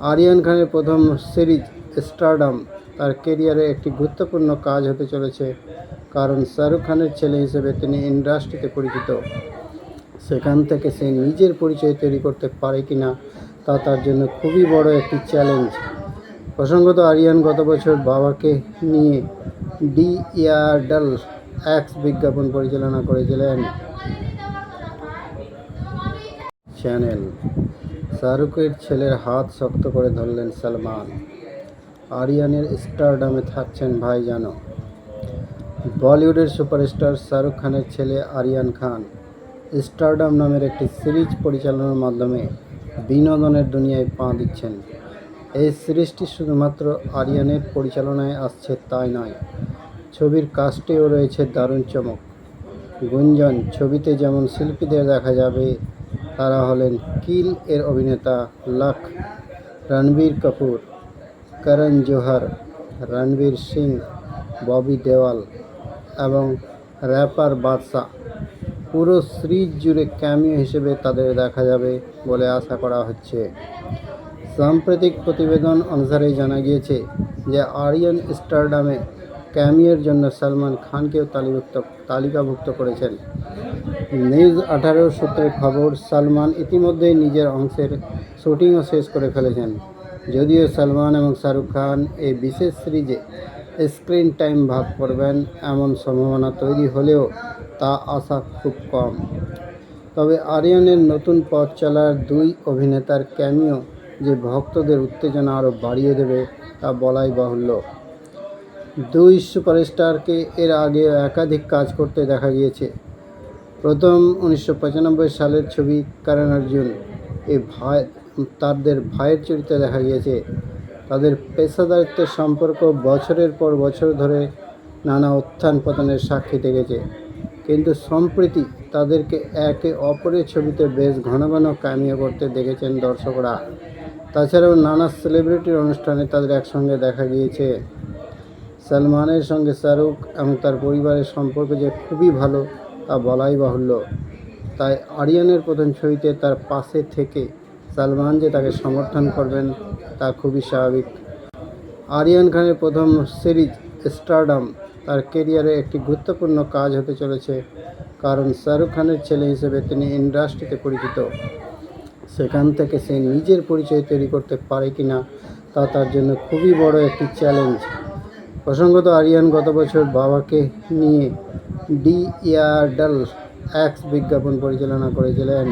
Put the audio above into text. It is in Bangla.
আরিয়ান খানের প্রথম সিরিজ, স্টারডাম, তার কেরিয়ারে একটি গুরুত্বপূর্ণ কাজ হতে চলেছে, কারণ শাহরুখ খানের ছেলে হিসেবে তিনি ইন্ডাস্ট্রিতে পরিচিত। সেখান থেকে সে নিজের পরিচয় তৈরি করতে পারে কিনা, তা তার জন্য খুবই বড় একটি চ্যালেঞ্জ প্রসঙ্গত, আরিয়ান গত বছর বাবাকে নিয়ে ডি ইয়ারডাল এক্স বিজ্ঞাপন পরিচালনা করেছিলেন। চ্যানেল শাহরুখের ছেলের হাত শক্ত করে ধরলেন সালমান। আরিয়ানের স্টারডামে থাকছেন ভাইজানো বলিউডের সুপারস্টার শাহরুখ খানের ছেলে আরিয়ান খান স্টারডাম নামের একটি সিরিজ পরিচালনার মাধ্যমে বিনোদনের দুনিয়ায় পা দিচ্ছেন। এই সিরিজটি শুধুমাত্র আরিয়ানের পরিচালনায় আসছে তাই নয়, ছবির কাস্টেও রয়েছে দারুণ চমক। গুঞ্জন, ছবিতে যেমন শিল্পীদের দেখা যাবে তারা হলেন কিল এর অভিনেতা লাখ, রণবীর কাপুর, করণ জোহর, রণবীর সিং, ববি দেওয়াল এবং র্যাপার বাদশাহ। পুরো সিরিজ জুড়ে ক্যামিও হিসেবে তাদের দেখা যাবে বলে আশা করা হচ্ছে। সাম্প্রতিক প্রতিবেদন অনুসারে জানা গিয়েছে যে আরিয়ান স্টারডামে ক্যামিওর জন্য সালমান খানকেও তালিভুক্ত তালিকাভুক্ত করেছেন। নিউজ আঠারো সূত্রে খবর, সালমান ইতিমধ্যেই নিজের অংশের শুটিংও শেষ করে ফেলেছেন। যদিও সালমান এবং শাহরুখ খান এই বিশেষ সিরিজে স্ক্রিন টাইম ভাগ করবেন, এমন সম্ভাবনা তৈরি হলেও তা আশা খুব কম। তবে আরিয়ানের নতুন পথ চলার দুই অভিনেতার ক্যামিও যে ভক্তদের উত্তেজনা আরও বাড়িয়ে দেবে তা বলাই বাহুল্য। দুই সুপারস্টারকে এর আগে একাধিক কাজ করতে দেখা গিয়েছে। প্রথম উনিশশো পঁচানব্বই সালের ছবি করণ অর্জুন। এই ভাই, তাদের ভাইয়ের চরিত্রে দেখা গিয়েছে। তাদের পেশাদারিত্বের সম্পর্ক বছরের পর বছর ধরে নানা উত্থান পতনের সাক্ষী থেকেছে কিন্তু সম্প্রতি তাদেরকে একে অপরের ছবিতে বেশ ঘন ঘন কামিয়ে করতে দেখেছেন দর্শকরা। তাছাড়াও নানা সেলিব্রিটির অনুষ্ঠানে তাদের একসঙ্গে দেখা গিয়েছে। সলমানের সঙ্গে শাহরুখ এবং তার পরিবারের সম্পর্ক যে খুবই ভালো তা বলাই বাহুল্য। তাই আরিয়ানের প্রথম ছবিতে তার পাশে থেকে সালমান যে তাকে সমর্থন করবেন তা খুবই স্বাভাবিক। আরিয়ান খানের প্রথম সিরিজ স্টারডাম তার কেরিয়ারে একটি গুরুত্বপূর্ণ কাজ হতে চলেছে, কারণ শাহরুখ খানের ছেলে হিসেবে তিনি ইন্ডাস্ট্রিতে পরিচিত। সেখান থেকে সে নিজের পরিচয় তৈরি করতে পারে কিনা তা তার জন্য খুবই বড় একটি চ্যালেঞ্জ। প্রসঙ্গত আরিয়ান গত বছর বাবাকে নিয়ে ডি অ্যাক্স বিজ্ঞাপন পরিচালনা করেছিলেন।